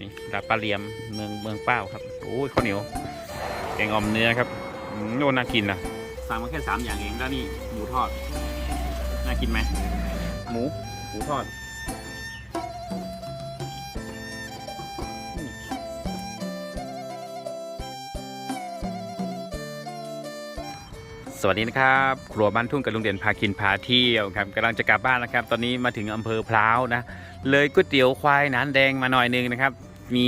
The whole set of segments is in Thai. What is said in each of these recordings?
นี่ลาบปลาเหลียมเมืองเมืองเป้าครับโอ้ยข้าวเหนียวแกงอ่อมเนื้อครับอืมโน่าน่ากินนะสั่งมาแค่สามอย่างเองแล้วนี่หมูทอดน่ากินไหมหมูหมูทอดสวัสดีนะครับครัวบ้านทุ่งกับลุงเด่นพากินพาเที่ยวครับกำลังจะกลับบ้านนะครับ ตอนนี้มาถึงอำเภอพร้าวนะ เลยก๋วยเตี๋ยวควายหนานแดงมาหน่อยหนึงนะครับ มี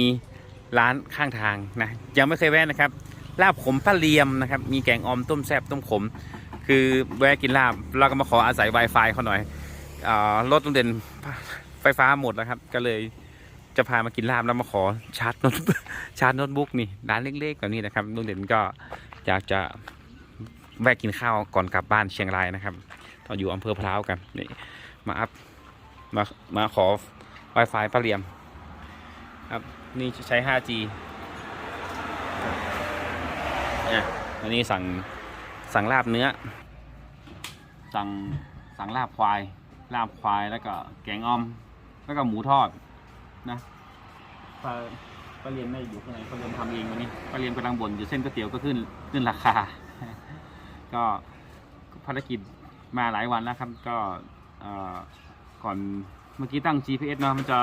ร้านข้างทางนะยังไม่เคยแวะนะครับ ลาบขมป้าเลียมนะครับ มีแกงออมต้มแซบต้มขม คือแวะกินลาบเราก็มาขออาศัย Wi-Fi เขาหน่อยออรถลุงเด่นไฟฟ้าหมดแล้วครับ ก็เลยจะพามากินลาบแล้วมาขอชาร์จโน้ตชาร์จโน้ตบุ๊กนี่ร้านเล็กๆแบบนี้นะครับลุงเด่นก็อยากจะแวะกินข้าวก่อนกลับบ้านเชียงรายนะครับตอนอยู่อำเภอพร้าวกันนี่มาอัพมามาขอ Wi-Fi ป้าเหลี่ยม ครับนี่ใช้ 5G เนี่ยอันนี้สั่งสั่งลาบเนื้อ สั่งสั่งลาบควาย ลาบควายแล้วก็แกงอ่อม แล้วก็หมูทอดนะป้าป้าเรียมไม่อยู่ข้างในป้าเรียมทำเองวันนี้ป้าเรียมกำลังบ่นอยู่เส้นก๋วยเตี๋ยวก็ขึ้นขึ้นราคา ก็ภารกิจมาหลายวันแล้วครับก็ก่อน เมื่อกี้ตั้ง GPS เนาะมันจะ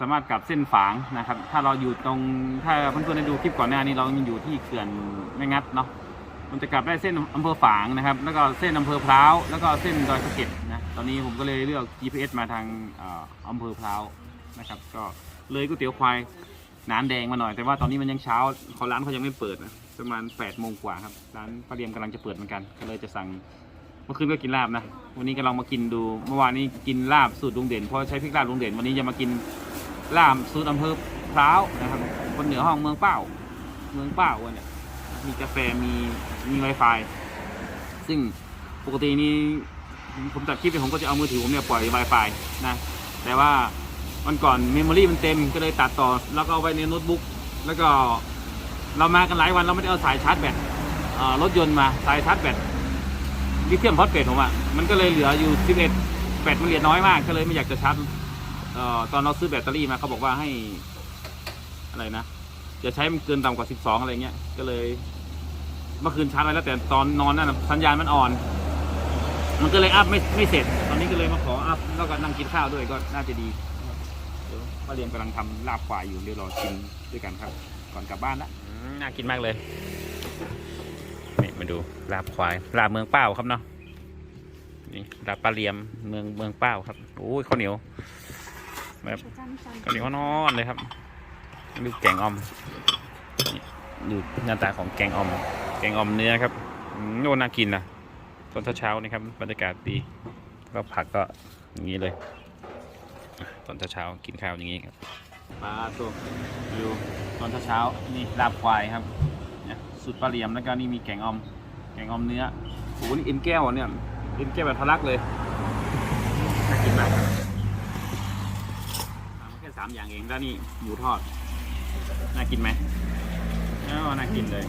สามารถกลับเส้นฝางนะครับ ถ้าเราอยู่ตรงถ้าเพื่อนๆได้ดูคลิปก่อนหน้านี้เรายังอยู่ที่เขื่อนแม่งัดเนาะมันจะกลับได้เส้นอำเภอฝางนะครับ แล้วก็เส้นอำเภอพร้าวแล้วก็เส้นดอยสะเก็ดนะตอนนี้ผมก็เลยเลือก GPS มาทางอำเภอพร้าวนะครับ ก็เลยก๋วยเตี๋ยวควายนานแดงมาหน่อยแต่ว่าตอนนี้มันยังเช้าเขาร้านเขายังไม่เปิดนะประมาณ8โมงกว่าครับร้านป้าเรียมกำลังจะเปิดเหมือนกันก็เลยจะสั่ง เมื่อคืนก็กินลาบนะ วันนี้ก็ลองมากินดู เมื่อวานนี้กินลาบสูตรลุงเด่นเพราะใช้พริกลาบลุงเด่น วันนี้จะมากินลาบสูตรอำเภอพร้าวนะครับ คนเหนือห้องเมืองเป้า เมืองเป้าวันเนี่ย มีกาแฟ มีมีไวไฟซึ่งปกตินี้ผมตัดคลิปเนี่ยผมก็จะเอามือถือผมเนี่ยปล่อย Wi-Fi นะ แต่ว่าวันก่อนเมมโมรี่มันเต็มก็เลยตัดต่อ แล้วก็เอาไว้ในโน้ตบุ๊ก แล้วก็เรามากันหลายวันเราไม่ได้เอาสายชาร์จแบตรถยนต์มาสายชาร์จแบต ลิเธียมฟอสเฟตผมอะมันก็เลยเหลืออยู่ 11 แบตมันเหลือน้อยมาก ก็เลยไม่อยากจะชาร์จเอ่อตอนเราซื้อแบตเตอรี่มาเขาบอกว่าให้ อะไรนะจะใช้มันเกินต่ำกว่า 12 อะไรเงี้ย ก็เลย เมื่อคืนชาร์จไว้แล้วแต่ตอนนอนนั่นนะสัญญาณมันอ่อน มันก็เลยอัพไม่ไม่เสร็จ ตอนนี้ก็เลยมาขออัพแล้วก็นั่งกินข้าวด้วยก็น่าจะดีเดี๋ยวป้าเรียมกำลังทำลาบควายอยู่เดี๋ยวรอกินด้วยกันครับ ก่อนกลับบ้านละน่ากินมากเลย นี่มาดูลาบควายลาบเมืองเป้าครับเนาะนี่ลาบปลาเหลียมเมืองเมืองเป้าครับโอ้ยข้าวเหนียวแบบข้าวเหนียวนอนเลยครับดูแกงอ่อมดูหน้าตาของแกงอ่อม แกงอ่อมเนื้อครับโน่าน่ากินนะตอนเช้าๆนี่ครับบรรยากาศดีก็ผักก็อย่างนี้เลยอะตอนเช้าๆกินข้าวอย่างนี้ครับปลาตัวดูตอนเช้าๆนี่ลาบควายครับ สุดปลาเหลียมแล้วก็นี่มีแกงออม แกงออมเนื้อโอ้โหนี่เอ็นแก้วอะเนี่ยเอ็นแก้วแบบทะลักเลยน่ากินมากมาแค่สามอย่างเองแล้วนี่หมูทอดน่ากินไหมอ๋อน่ากินเลย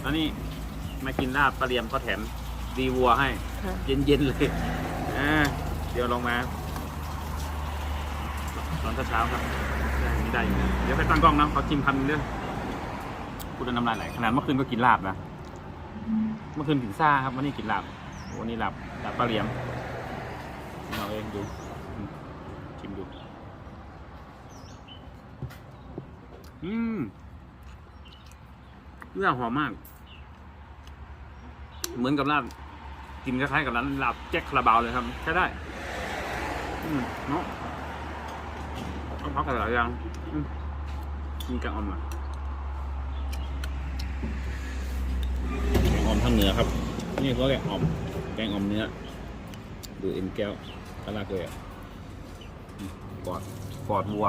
แล้วนี่มากินลาบปลาเหลียมเขาแถมดีวัวให้ เย็นๆเลยอ่เดี๋ยวลองมาตอนเช้าๆครับได้ไม่ได้อยู่นะเดี๋ยวไปตั้งกล้องนะขอชิมคำนึงเด้อพู ดแล้วน้ำลายไหลขนาดเมื่อคืนก็กินลาบนะเมื่อคืนกินซ่าครับวันนี้กินลาบวันนี้ลาบลาบปลาเหลียมเอาเองดูชิมดูอืมเรื่องหอมมาก เหมือนกับลาบกินคล้ายๆกับร้านลาบแจ็คคาราบาวเลยครับใช้ได้อืมเนาะเอาพักกันหลายอย่างมกินแกงอ่อนมอะแก อ่อมทางเหนือครับ นี่เขาแกงอ่อม แกงอ่อมเนื้อ ดูเอ็นแก้วกระลากเลยอะอืมกอดกอดวัว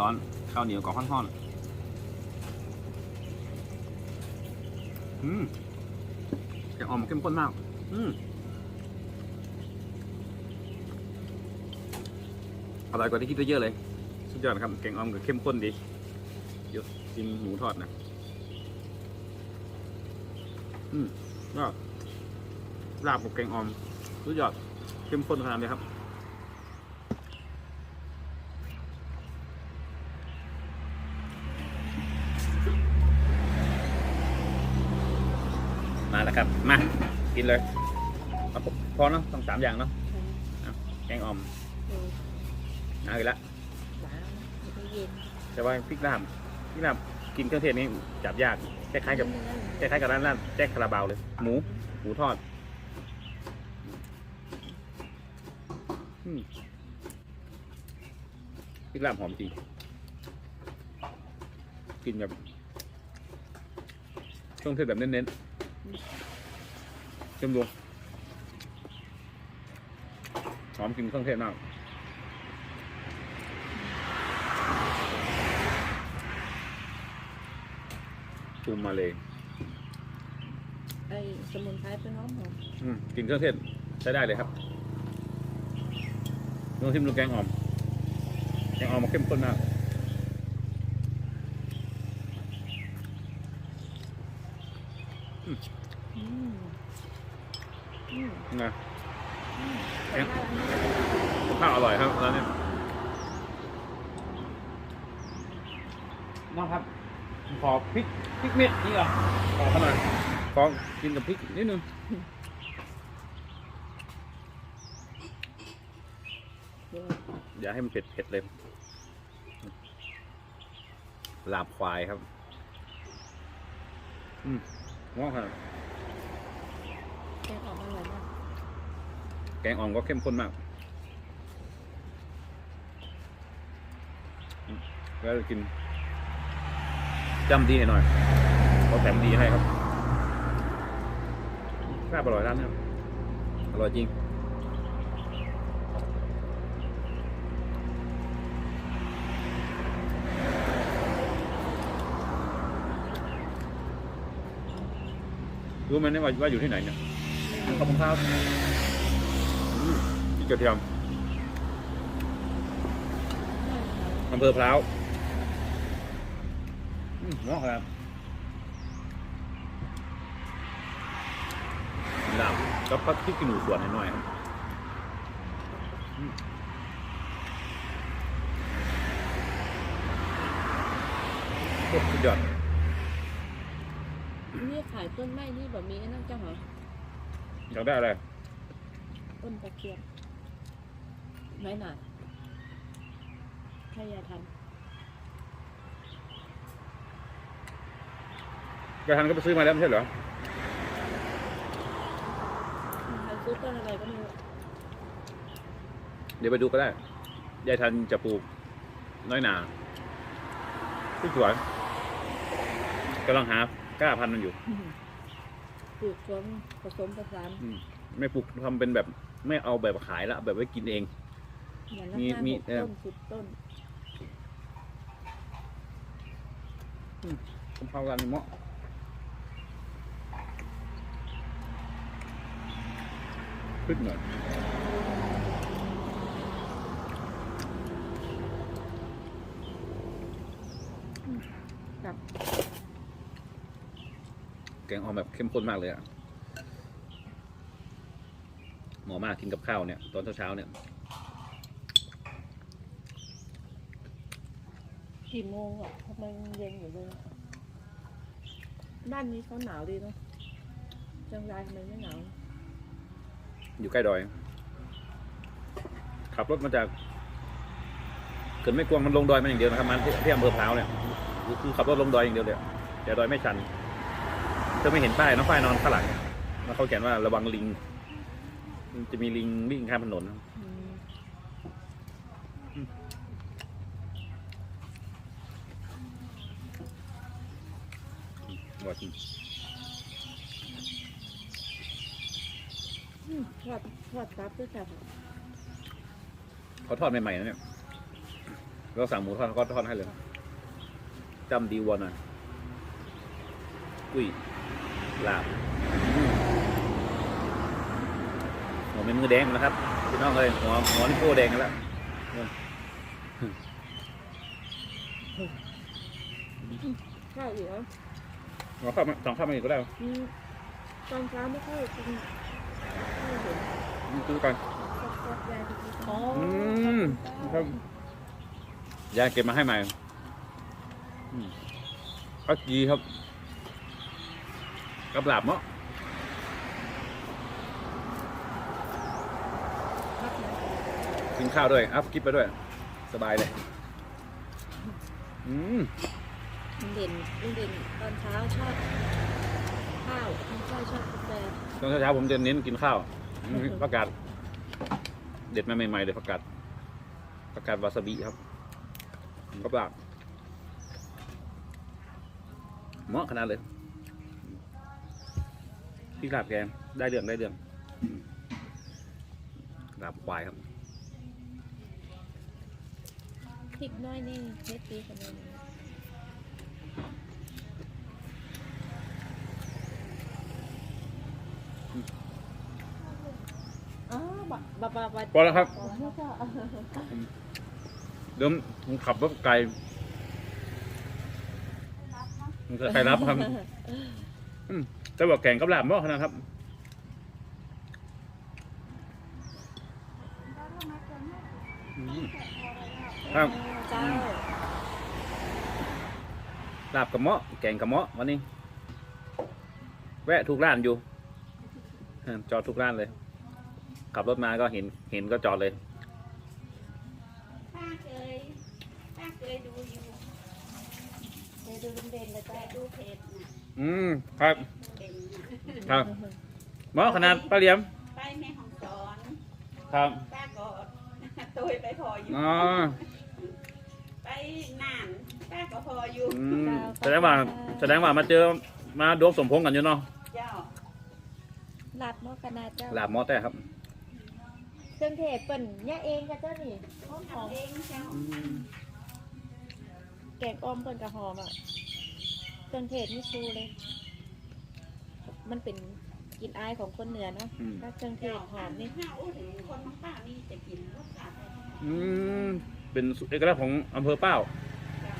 ร้อนๆ ข้าวเหนียวกรอบข้อนๆ อืมแกงอ่อมเข้มข้นมาก อืมอร่อยกว่าที่คิดไว้เยอะเลย สุดยอดครับ แกงอ่อมกับเข้มข้นดี เดี๋ยวกินหมูทอดนะ อืมยอลาบกับแกงอ่อมรู้ยอดเข้มข้นขนาดนี้ครับ มาแล้วครับ มา กินเลยเอาพอเนาะต้องสามอย่างเนาะแกงอ่อมเอาอีกแล้วแต่ว่าพริกลาบพริกลาบกินเครื่องเทศนี้จับยากคล้ายๆกับ คล้ายๆกับร้านร้านแจ็คคาราบาวเลย หมู หมูทอดพริกลาบหอมจริงกินแบบเครื่องเทศแบบเน้นๆเต็มดวงหอมกินเครื่องเทศมากจูมมาเลย อ้สมุนไพรเป็นหอมหอมอืมกินเครื่องเทศใช้ได้เลยครับลองชิมดูแกงอ่อมแกงอ่อมมันเข้มข้นมากอืมอืมนะอืมแกงข้าวอร่อยครับร้านนี้น้องครับ ขอพริกพริกเม็ดนี่เหรอขอขนาด ขอกินกับพริกนิดนึงเดี๋ยวอย่าให้มันเผ็ดเผ็ดเลยลาบควายครับ อืมง้อขนาดแกงออกอร่อยมาก แกงอ่อมก็เข้มข้นมากอืมแล้วกินจำดีหน่อยเขาแถมดีให้ครับ แซ่บอร่อยร้านนี้อร่อยจริงรู้ไหมเนี่ยว่าว่าอยู่ที่ไหนเนี่ยขอบคุณครับพริกระเทียมอำเภอพร้าวอืมเหมาะครับ ลาบกับพักพริกขี้หนูสวนหน่อยๆครับอืมโคตรสุดยอดนี่ขายต้นไม้นี่แบบมีไอ้นั่นเจ้าเหรออยากได้อะไร ต้นตะเคียนไม้หนาแค่ยาทันกระทันก็ไปซื้อมาแล้วไม่ใช่เหรอ ใคร ซื้อต้นอะไรก็ไม่รู้เดี๋ยวไปดูก็ได้ ยายทันจะปลูก น้อยหนาที่สวนกำลังหากล้าพันธุ์มันอยู่ ปลูกสวนผสมผสานอืมไม่ปลูกทำเป็นแบบไม่เอาแบบขายละแบบไว้กินเอง อย่างละมีห้ามีหกเออต้นสิบต้นผมเข้ากันเหมาะ ขึ้นหน่อยกับแกงอ่อมแบบเข้มข้นมากเลยอะหมอมากกินกับข้าวเนี่ย ตอนเช้าๆเนี่ยกี่โมงอะทำไมยังเย็นอยู่เลยอะบ้านนี้เขาหนาวดีเนาะจังไรทำไมไม่หนาว อยู่ใกล้ดอย ขับรถมาจากเกิดไม่กวงมันลงดอยมาอย่างเดียวนะครับมันที่ที่อำเภอพร้าวเนี่ยคือขับรถลงดอยอย่างเดียวเลยแต่ดอยไม่ชันจะไม่เห็นป้ายน้องป้ายนอนข้างหลังแล้วเขาเขียนว่าระวังลิงจะมีลิงวิ่งข้ามถนนอืมว่าจริง อืม ทอดทอดซับด้วยค่ะเขาทอดใหม่ๆนะเนี่ยเราสั่งหมูทอดเขาก็ทอดให้เลยจำดีวัวหน่อยกุ้ยลาบหัวเป็นมือแดงแล้วครับพี่น้องเลยหัวหัวนี่โป้แดงกันแล้วข้าวอีกแล้วหัวข้าวมาสองข้าวมาอีกก็ได้อืมตอนเช้าไม่ค่อยกินข้าวเห็น ดูก่อนอ๋ออืมครับยายเก็บมาให้ใหม่อักยีครับกับหลาบเนาะกินข้าวด้วย อัพคลิปไปด้วย สบายเลย อืมลุงเด่นลุงเด่นตอนเช้าชอบข้าวตอนเช้าชอบกาแฟตอนเช้าผมจะเน้นกินข้าว ผักกาดเด็ดมาใหม่ๆเลยผักกาดผักกาดวาซาบิครับก็แบบเหมาะขนาดเลยพี่ลาบแกงได้เรื่องได้เรื่องอืมลาบควายครับพริกน้อยนี่เม็ดดีขนาดนี้ บะบะบะบะพอแล้วครับอ๋อไม่ใช่เออเดี๋ยวผมขับรถไกลมันจะใครรับครับอืมแต่ว่าแกงกับลาบเหมาะขนาดครับอืมครับ เจ้าลาบกับเหมาะแกงกับเหมาะวันนี้ แวะทุกร้านอยู่เออจอดทุกร้านเลย ขับรถมาก็เห็นเห็นก็จอดเลย ป้าเคยป้าเคยดูอยู่เคยดูลุงเด่นแล้วเคจ้ายดูเพจน่ะอืมครับเด่นน่ะครับเหมาะขนาดป้าเหลียมไปแม่ของสอนครับป้าก็ตุยไปพออยู่ อ๋อไปนานป้าก็พออยู่อืมแสดงว่าแสดงว่ามาเจอมาดวงสมพงษ์กันอยู่เนาะเจ้าลาบหม้อขนาดเจ้า ลาบเหมาะแต่ครับ เครื่องเทศเปิ่นเนี่ยเองกับเจ้านี่หอมหอมทำเองเจ้าแกงอ้อมเปิ่นกับหอมอะเครื่องเทศนี่ชูเลย มันเป็นกลินอายของคนเหนือเนาะอืม ถ้าเครื่องเทศหอมนี่ถ้าอู้ถึงคนของป้านี่จะกินรสชาติอะไรอืมเป็นเอกลักษณ์ของอำเภอเป้าเจ้า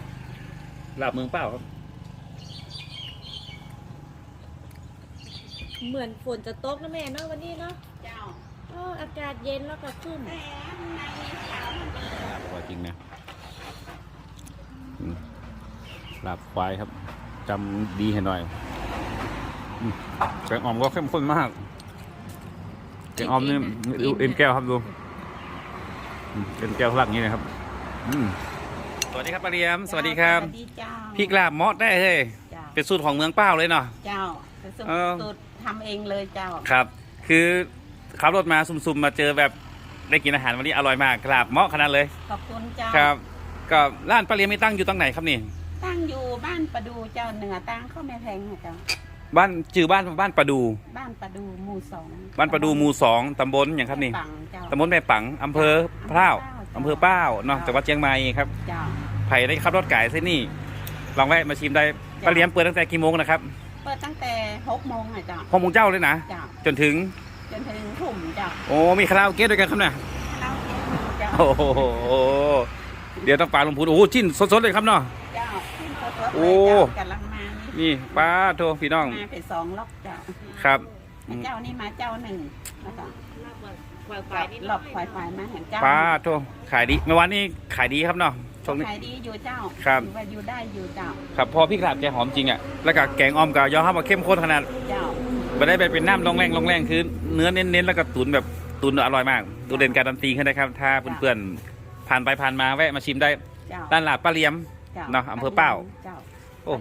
ลาบเมืองเป้าครับ เหมือนฝนจะตกนะแม่เนาะวันนี้เนาะเจ้า อ๋ออากาศเย็นแล้วก็ขึ้นแต่ในขาวมันเป็นบอกว่าจริงนะอืมลาบควายครับจำดีให้หน่อยอืมแกงอ่อมก็เข้มข้นมากแกงอ่อมนี่ดูเอ็นแก้วครับดูอืมเอ็นแก้วทะลักอย่างนี้นะครับอืมสวัสดีครับปาเรียม สวัสดีครับสวัสดีเจ้าพริกลาบเหมาะได้เลยเจ้าเป็นสูตรของเมืองเป้าเลยเนาะเจ้าเป็นสูตรเออสูตรทำเองเลยเจ้าครับ คือ ขับรถมาซุ่มๆมาเจอแบบได้กินอาหารวันนี้อร่อยมากกราบเหมาะขนาดเลยขอบคุณเจ้าครับ ก็ร้านปลาเลียมไม่ตั้งอยู่ตรงไหนครับนี่ ตั้งอยู่บ้านประดูเจ้าเหนือตั้งเข้าแม่แพงค่ะเจ้าบ้านชื่อบ้านบ้านประดู บ้านประดูหมู่สองบ้านประดูหมู่สองตำบลอย่างครับนี่ปังเจ้าตำบลแม่ปังอำเภอพร้าวอำเภอเป้าเนาะจังหวัดเชียงใหม่ครับเจ้าไผ่ได้ขับรถไก่เส้นนี่ลองแวะมาชิมได้ปลาเลียมเปิดตั้งแต่กี่โมงนะครับ เปิดตั้งแต่หกโมงค่ะเจ้าหกโมงเจ้าเลยนะเจ้าจนถึง จนถึงทุ่มเจ้าโอ้มีคาราโอเกะด้วยกันครับเนี่ยเราเองเจ้าโอ้โหเดี๋ยวต้องปลาลงพูดโอ้โหชิ้นสดๆเลยครับเนาะเจ้าขึ้นรถรถโอ้ เลยเจ้ากำลังมานี่นี่ปลาโทพี่น้องมาไปสองล็อกเจ้าครับเจ้านี่มาเจ้าหนึ่งนะคะลาบควายควากัยบนี่หลอกควายควายมาเห็นเจ้าปลาโทขายดีเมื่อวานนี้ขายดีครับเนาะช่วงนี้ ขายดีอยู่เจ้าครับ ถือว่าอยู่ได้อยู่เจ้า ครับพอพี่กราบแกหอมจริงอะแล้วก็แกงอ่อมกับยอฮับว่าเข้มข้นขนาดเจ้า ไม่ได้แบบเป็นน้ำลงแรงลงแรงคือ เนื้อเน้นๆแล้วก็ตุ๋นแบบตุ๋นอร่อยมากดูเด่นการันตีขึ้นนะครับ ถ้าเพื่อนๆผ่านไปผ่านมาแวะมาชิมได้เจ้าด้านหลาดป้าเลียมจ้เนาะอำเภอเป้าเจ้าโอ้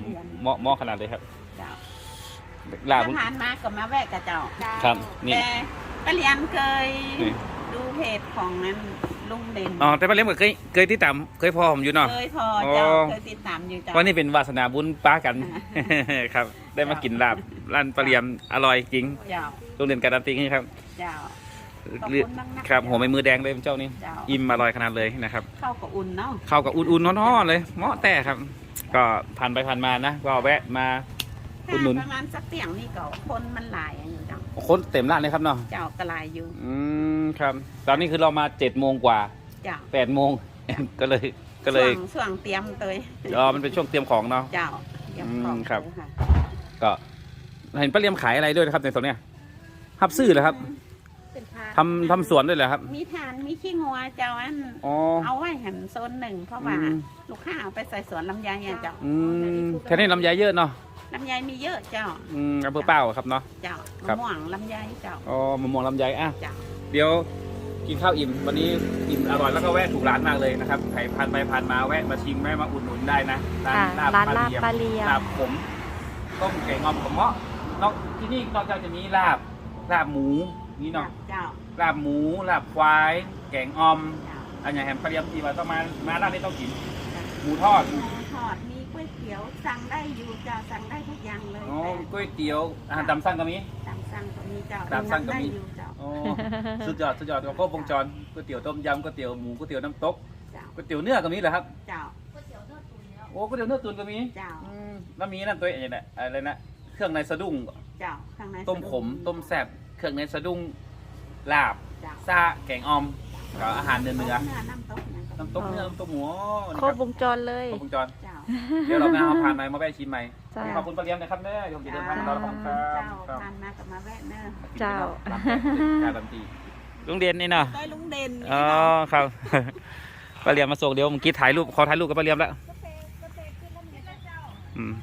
เหมาะเหมาะขนาดเลยครับเจ้าลาบถ้ผ่านมาก็มาแวะกับเจ้าครับนี่แต่ป้าเลียนเคยนี่ดูเพจของนั้น ลุงเด่นอ๋อแต่ป้าเลียมก็เคยเคยที่ตามเคยพอผมอยู่เนาะ เคยพอเจ้าอ๋อ เคยติดตามอยู่เจ้า วันนี้เป็นวาสนาบุญป้ากัน ครับ ได้มากินลาบร้านป้าเลียมอร่อยจริงเจ้า โรงเรียนการันตีนี่ครับเจ้า ขอบเลือดคุณมากๆครับหัวไม่มือแดงเลยเจ้านี่เจ้า อิ่มอร่อยขนาดเลยนะครับ เข้ากับอุ่นเนาะ เข้ากับอุ่นๆน้อนๆเลยเหมาะแต่ครับ ก็ผ่านไปผ่านมานะ ก็แวะมา อุดหนุนประมาณสักเตียงนี่ก็คนมันหลายอยู่เจ้า คนเต็มร้านเลยครับเนาะเจ้ากระลายอยู่อืมครับ ตอนนี้คือเรามาเจ็ดโมงกว่าเจ้าแปดโมง ก็เลยก็เลยช่วงช่วงเตรียมเตยอ๋อมันเป็นช่วงเตรียมของเนาะเจ้าเตรียมของอืมครับ เลยะก็เห็นป้าเลียมขายอะไรด้วยนะครับในตรงเนี้ยฮับซื่อเหรอครับเป็นพาทำทำสวนด้วยเหรอครับมีทานมีขี้งัวเจ้าอันอ๋อ เอาไว้หันโซนหนึ่งเพราะว่าอืม ลูกค้าเอาไปใส่สวนลำไยอะเจ้าอืมแค่นี้ลำไยเยอะเนาะ ลำไยมีเยอะเจ้า อืมอำเภอเป้าครับเนาะ เจ้าครัมะบ ม่วงลำไยเจ้า อ๋อมะม่วงลำไยอะเจ้าเดี๋ยวกินข้าวอิ่ม วันนี้อิ่มอร่อยแล้วก็แวะถูกร้านมากเลยนะครับใครผ่านไปผ่านมาแวะมาชิมแวะมาอุดหนุนได้นะร้านค่ะลาบร้านปลาลาบเลียมปลาเลียมลาบผมต้มไก่งอมกับเงาะนอกที่นี่นอกจากจะมีลาบลาบหมูนี่เนาะเจ้าลาบหมูลาบควาย แกงออม เจ้า อันอย่างแฮมปลาเลียมที่ว่าต้องมามาร้านนี้ต้องกินหมูทอดหมูทอดมีก๋วยเตี๋ยวสั่งได้อยู่เจ้าสั่งได้ทุกอย่างเลยอ๋อแต่ก๋วยเตี๋ยวอาหารตามสั่งก็มีตามสั่งก็มีเจ้าตามสั่งก็มี ได้อยู่เจ้าอ๋อสุดยอดสุดยอดครบวงจรก๋วยเตี๋ยวต้มยำก๋วยเตี๋ยวหมูก๋วยเตี๋ยวน้ำตกเจ้าก๋วยเตี๋ยวเนื้อก็มีเหรอครับเจ้าโอ้ก๋วยเตี๋ยวเนื้อตุ๋นก็มีเจ้าอืมแล้วมีนั่นตัวอะไรนะอะไรนะเครื่องในสะดุ้งเจ้าข้างในต้มขมต้มแซ่บเครื่องในสะดุ้งลาบเจ้าซาแกงออม กับอาหารเนื้อเนื้อเนื้อน้ำตกเนี่ยน้ำตกเนื้อน้ำตกหมูนะครคบรับวงจรเลย ครบวงจร เจ้า เดี๋ยวเราหน้าเอาผ่านไหมมาแวะชิมไหมจ้า ขอบคุณปลาเลี้ยงนะครับแม่เดี๋ยวผมจะเดินทางมาเราขอบคุณครับเจ้าครับทานมากับมาแวะเนอะเจ้า การันตี ลุงเด่นนี่เนาะต้อยลุงเด่นอ๋อครับปลาเลียมมาส่งเดี๋ยวเมื่อกี้ถ่ายรูปขอถ่ายรูปกับปลาเลียมแล้วอืม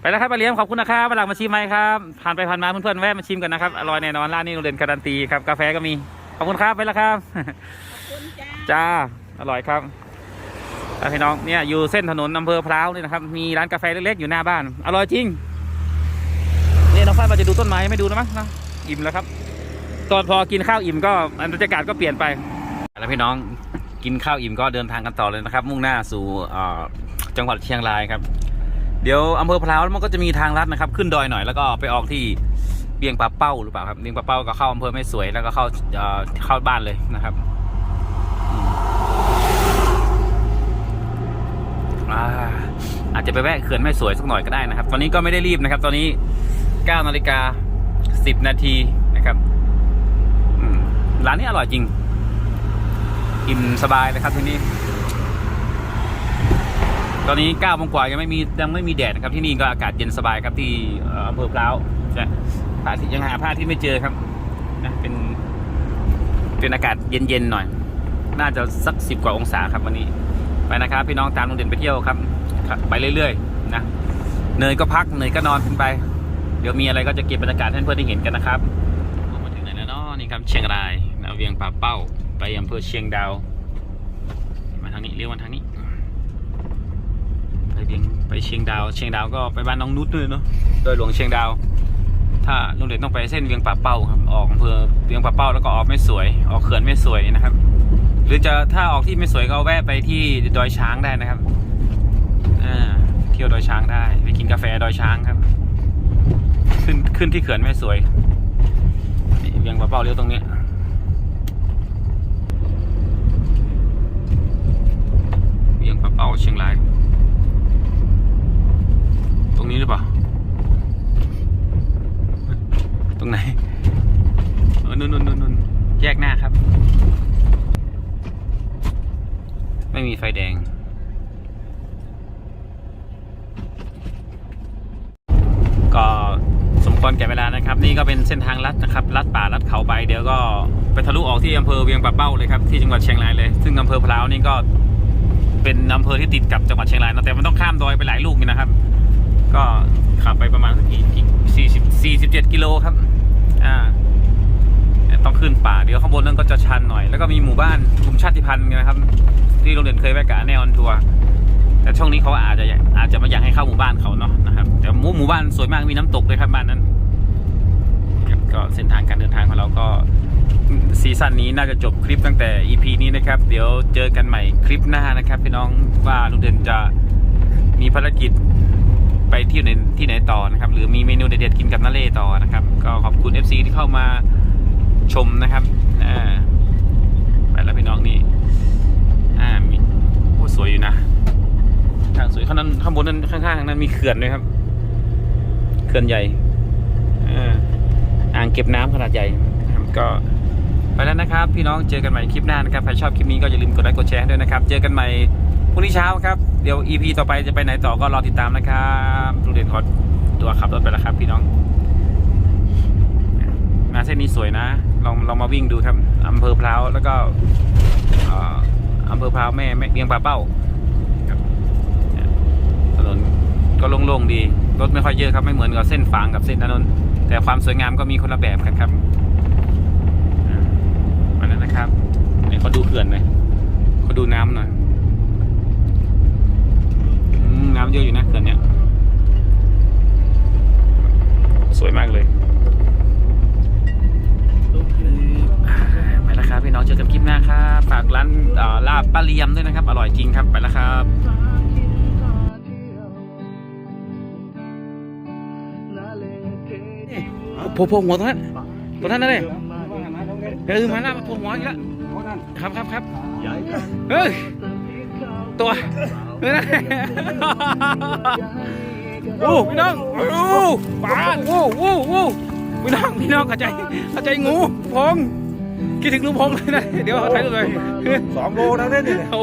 ไปแล้วครับปลาเลียมขอบคุณนะครับวันหลังมาชิมไหมครับผ่านไปผ่านมาเพื่อนๆแวะมาชิมกันนะครับอร่อยแน่นอนร้านนี้ลุงเด่นการันตีครับกาแฟก็มี ขอบคุณครับไปแล้วครับขอบคุณจ้าจ้า อร่อยครับอะพี่น้องเนี่ยอยู่เส้นถนนอำเภอพร้าวนี่นะครับ มีร้านกาแฟเล็กๆอยู่หน้าบ้าน อร่อยจริงนี่น้องฝ้ายมาจะดูต้นไม้ไม่ดูนะมั้งนะอิ่มแล้วครับ ตอนพอกินข้าวอิ่มก็บรรยากาศก็เปลี่ยนไป แล้วพี่น้องกินข้าวอิ่มก็เดินทางกันต่อเลยนะครับ มุ่งหน้าสู่เอ่อจังหวัดเชียงรายครับ เดี๋ยวอำเภอพร้าวมันก็จะมีทางลัดนะครับ ขึ้นดอยหน่อยแล้วก็ไปออกที่ เบียงปลาเป้าหรือเปล่าครับเบียงปลาเป้าก็เข้าอำเภอไม่สวยแล้วก็เข้าเอ่อเข้าบ้านเลยนะครับอาจจะไปแวะเขื่อนแม่สวยสักหน่อยก็ได้นะครับ ตอนนี้ก็ไม่ได้รีบนะครับ ตอนนี้9นาฬิกา10นาทีนะครับร้านนี้อร่อยจริง อิ่มสบายนะครับที่นี่ตอนนี้9โมงกว่ายังไม่มียังไม่มีแดดนะครับที่นี่ก็อากาศเย็นสบายครับที่เอ่ออำเภอพร้าวใช่าทิตย์ยังหาพระอาที่ไม่เจอครับนะเป็น เป็นอากาศเย็นๆหน่อย น่าจะสักสิบกว่าองศาครับวันนี้ ไปนะครับ พี่น้องตามลุงเด่นไปเที่ยวครับ ไปเรื่อยๆนะเหนื่อยก็พักเหนื่อยก็นอนขึ้นไป เดี๋ยวมีอะไรก็จะเก็บบรรยากาศให้เพื่อนได้เห็นกันนะครับมาถึงไหนแล้วเนาะนี่ครับเชียงรายนะเวียงป่าเป้า ไปอำเภอเชียงดาวมาทางนี้เรียว่าทางนี้ไปเวียงไปเชียงดาว เชียงดาวก็ไปบ้านน้องนุชด้วยเนาะโดยหลวงเชียงดาว ถ้าลุงเด่นต้องไปเส้นเวียงป่าเป้าครับออกอำเภอเวียงป่าเป้าแล้วก็ออกไม่สวย ออกเขื่อนไม่สวยนะครับ หรือจะถ้าออกที่ไม่สวยก็แวะไปที่ดอยช้างได้นะครับเที่ยวดอยช้างได้ไปกินกาแฟดอยช้างครับ ขึ้นขึ้นที่เขื่อนไม่สวยเวียงปลาเป้าเลี้ยวตรงนี้เวียงปลาเป้าเชียงราย ตรงนี้หรือเปล่า ตรงไหนเออนู่นนู่นนู่นนู่นแยกหน้าครับ ไม่มีไฟแดง ก็สมควรแก่เวลานะครับ นี่ก็เป็นเส้นทางลัดนะครับ ลัดป่าลัดเขาไป เดี๋ยวก็ไปทะลุออกที่อำเภอเวียงป่าเป้าเลยครับ ที่จังหวัดเชียงรายเลย ซึ่งอำเภอพร้าวนี่ก็เป็นอำเภอที่ติดกับจังหวัดเชียงรายนะแต่มันต้องข้ามดอยไปหลายลูกนะครับ ก็ขับไปประมาณสักกี่กี่สี่สิบสี่สิบเจ็ดกิโลครับ อ่า ต้องขึ้นป่า เดี๋ยวข้างบนนั่นก็จะชันหน่อย แล้วก็มีหมู่บ้านกลุ่มชาติพันธุ์นะครับ ที่โรงเรียนเคยแวะกับแนวอนทัวร์แต่ช่วงนี้เขาอาจจะอาจจะไม่อยากให้เข้าหมู่บ้านเขาเนาะนะครับ แต่หมู่หมู่บ้านสวยมากมีน้ำตกด้วยครับบ้านนั้นก็เส้นทางการเดินทางของเราก็ซีซั่นนี้น่าจะจบคลิปตั้งแต่ EP นี้นะครับ เดี๋ยวเจอกันใหม่คลิปหน้านะครับ พี่น้องว่าลุงเด่นจะมีภารกิจ ไปที่ไหนที่ไหนต่อนะครับ หรือมีเมนูเด็ดๆกินกับนาเล่ต่อนะครับ ก็ขอบคุณ FC ที่เข้ามาชมนะครับไปแล้วพี่น้องนี่อ่ามีโอ้สวยอยู่นะทางสวยข้างนั้นข้างบนนั้นข้างๆนั้นมีเขื่อนด้วยครับ เขื่อนใหญ่อ่างเก็บน้ำขนาดใหญ่ก็ไปแล้วนะครับ พี่น้องเจอกันใหม่คลิปหน้านะครับใครชอบคลิปนี้ก็อย่าลืมกดไลค์กดแชร์ด้วยนะครับ เจอกันใหม่ รุ่งนี้เช้าครับ เดี๋ยว EP ต่อไปจะไปไหนต่อก็รอติดตามนะครับลุงเด่นขอตัวขับรถไปแล้วครับ พี่น้อง มาเส้นนี้สวยนะ ลองลองมาวิ่งดูครับอำเภอพร้าวแล้วก็อำเภอพร้าวแม่แม่เบียงปลาเป้าถนนก็โล่งๆดี รถไม่ค่อยเยอะครับไม่เหมือนกับเส้นฝางกับเส้นถนนแต่ความสวยงามก็มีคนละแบบกันครับอ่าวันนั้นนะครับเนี่ยเขาดูเขื่อนหน่อยเขาดูน้ำหน่อย น้ำเยอะอยู่นะเขื่อนเนี่ยสวยมากเลยไปแล้วครับพี่น้องเจอกันคลิปหน้าครับฝากร้านเอ่อลาบป้าเลียมด้วยนะครับ อร่อยจริงครับไปแล้วครับโผล่โผล่หัวตรงนั้นตรงนั้นนั่นเลยเออมาแล้วมาโผล่หัวอีกแล้วครับครับครับเฮ้ยตัวเฮ้ย โอ้พี่น้องโอ้ปานโอ้โอ้โอ้พี่น้องพี่น้องเข้าใจเข้าใจงูพงคิดถึงลุงพงเลยนะเดี๋ยวเขาถ่ายรูปเลยสองโลนะเนี่ยโอ้